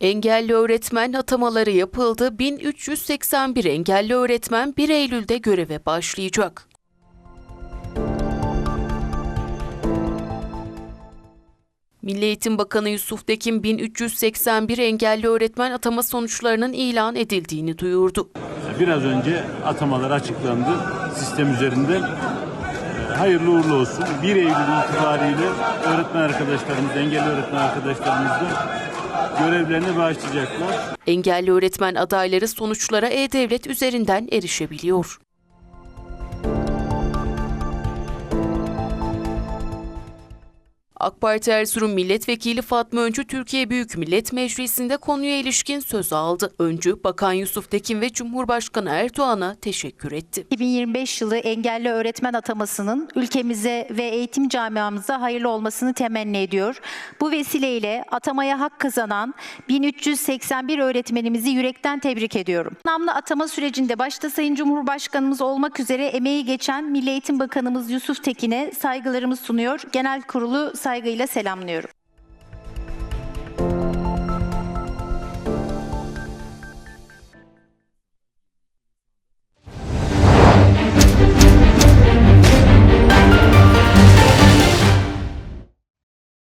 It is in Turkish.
Engelli öğretmen atamaları yapıldı. 1381 engelli öğretmen 1 Eylül'de göreve başlayacak. Milli Eğitim Bakanı Yusuf Tekin 1381 engelli öğretmen atama sonuçlarının ilan edildiğini duyurdu. Biraz önce atamalar açıklandı sistem üzerinde. Ee, Hayırlı uğurlu olsun. 1 Eylül itibariyle öğretmen arkadaşlarımız, engelli öğretmen arkadaşlarımız da görevlerine başlayacaklar. Engelli öğretmen adayları sonuçlara E-Devlet üzerinden erişebiliyor. AK Parti Erzurum Milletvekili Fatma Öncü Türkiye Büyük Millet Meclisi'nde konuya ilişkin söz aldı. Öncü, Bakan Yusuf Tekin ve Cumhurbaşkanı Erdoğan'a teşekkür etti. 2025 yılı engelli öğretmen atamasının ülkemize ve eğitim camiamıza hayırlı olmasını temenni ediyor. Bu vesileyle atamaya hak kazanan 1381 öğretmenimizi yürekten tebrik ediyorum. Namlı atama sürecinde başta Sayın Cumhurbaşkanımız olmak üzere emeği geçen Milli Eğitim Bakanımız Yusuf Tekin'e saygılarımı sunuyor. Genel kurulu saygıyla selamlıyorum.